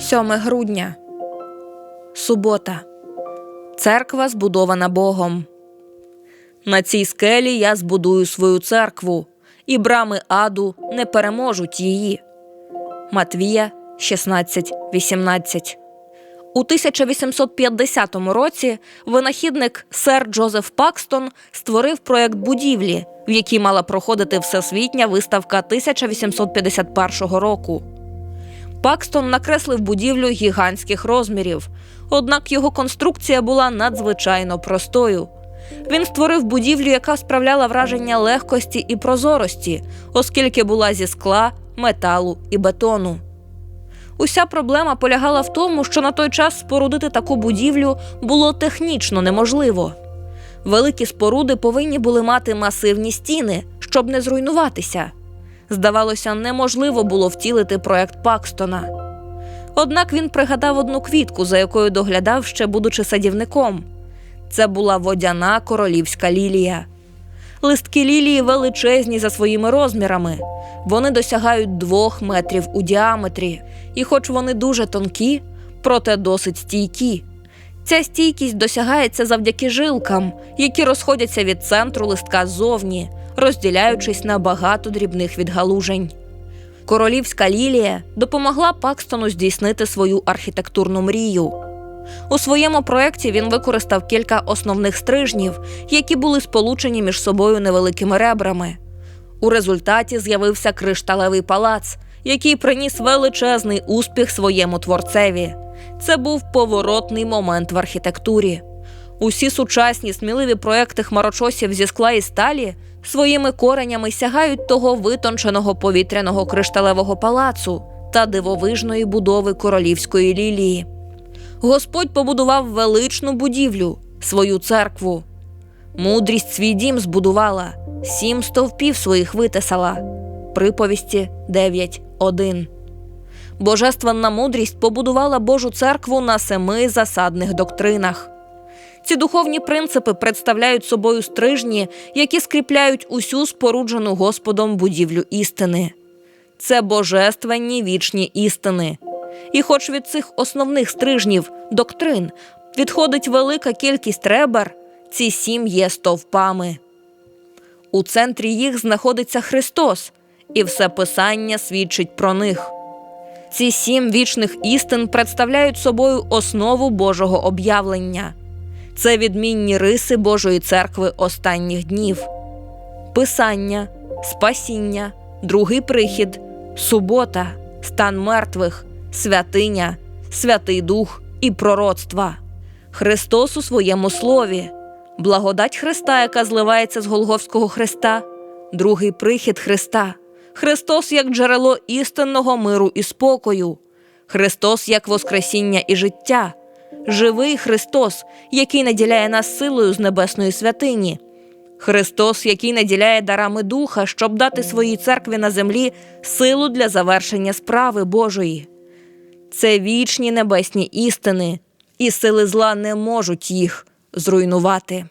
7 грудня. Субота. Церква збудована Богом. На цій скелі я збудую свою церкву, і брами аду не переможуть її. Матвія 16.18 У 1850 році винахідник сер Джозеф Пакстон створив проект будівлі, в якій мала проходити всесвітня виставка 1851 року. Пакстон накреслив будівлю гігантських розмірів, однак його конструкція була надзвичайно простою. Він створив будівлю, яка справляла враження легкості і прозорості, оскільки була зі скла, металу і бетону. Уся проблема полягала в тому, що на той час спорудити таку будівлю було технічно неможливо. Великі споруди повинні були мати масивні стіни, щоб не зруйнуватися. Здавалося, неможливо було втілити проект Пакстона. Однак він пригадав одну квітку, за якою доглядав ще будучи садівником. Це була водяна королівська лілія. Листки лілії величезні за своїми розмірами. Вони досягають двох метрів у діаметрі, і, хоч вони дуже тонкі, проте досить стійкі. Ця стійкість досягається завдяки жилкам, які розходяться від центру листка ззовні, розділяючись на багато дрібних відгалужень. Королівська лілія допомогла Пакстону здійснити свою архітектурну мрію. У своєму проєкті він використав кілька основних стрижнів, які були сполучені між собою невеликими ребрами. У результаті з'явився кришталевий палац, який приніс величезний успіх своєму творцеві. Це був поворотний момент в архітектурі. Усі сучасні сміливі проекти хмарочосів зі скла і сталі своїми коренями сягають того витонченого повітряного кришталевого палацу та дивовижної будови королівської лілії. Господь побудував величну будівлю, свою церкву. Мудрість свій дім збудувала, сім стовпів своїх витисала. Приповісті 9.1. Божественна мудрість побудувала Божу церкву на семи засадних доктринах. Ці духовні принципи представляють собою стрижні, які скріпляють усю споруджену Господом будівлю істини. Це божественні вічні істини. І хоч від цих основних стрижнів доктрин відходить велика кількість ребер, ці сім є стовпами. У центрі їх знаходиться Христос, і все Писання свідчить про них. Ці сім вічних істин представляють собою основу Божого об'явлення. Це відмінні риси Божої церкви останніх днів: Писання, спасіння, другий прихід, субота, стан мертвих, святиня, Святий Дух і пророцтва. Христос у своєму слові, благодать Христа, яка зливається з Голговського Христа, другий прихід Христа, Христос як джерело істинного миру і спокою, Христос як Воскресіння і життя, живий Христос, який наділяє нас силою з небесної святині. Христос, який наділяє дарами Духа, щоб дати своїй церкві на землі силу для завершення справи Божої. Це вічні небесні істини, і сили зла не можуть їх зруйнувати.